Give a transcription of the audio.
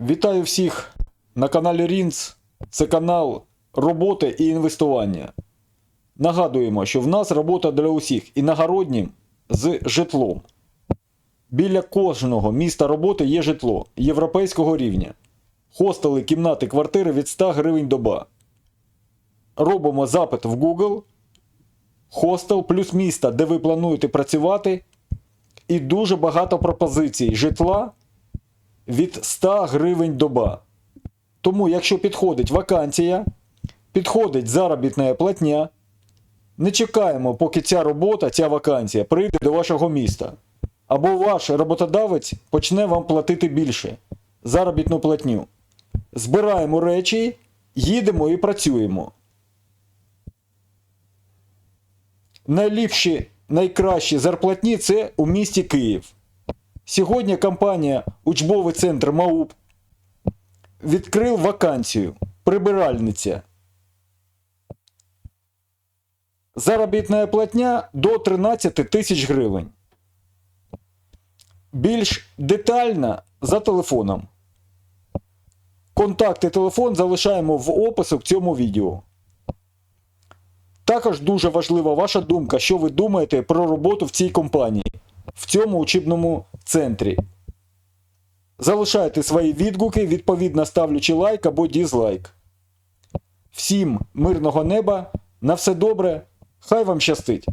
Вітаю всіх на каналі Рінц. Це канал роботи і інвестування. Нагадуємо, що в нас робота для усіх іногороднім з житлом. Біля кожного міста роботи є житло європейського рівня. Хостели, кімнати, квартири від 100 гривень доба. Робимо запит в Google. Хостел плюс місто, де ви плануєте працювати. І дуже багато пропозицій житла від 100 гривень доба. Тому, якщо підходить вакансія, підходить заробітна платня, не чекаємо, поки ця робота, ця вакансія прийде до вашого міста. Або ваш роботодавець почне вам платити більше заробітну платню. Збираємо речі, їдемо і працюємо. Найліпші, найкращі зарплатні це у місті Київ. Сьогодні компанія Учбовий центр МАУП відкрив вакансію прибиральниця. Заробітна платня до 13 тисяч гривень. Більш детально за телефоном. Контакт і телефон залишаємо в опису к цьому відео. Також дуже важлива ваша думка, що ви думаєте про роботу в цій компанії, в цьому учебному центрі. Залишайте свої відгуки, відповідно ставлячи лайк або дізлайк. Всім мирного неба, на все добре, хай вам щастить!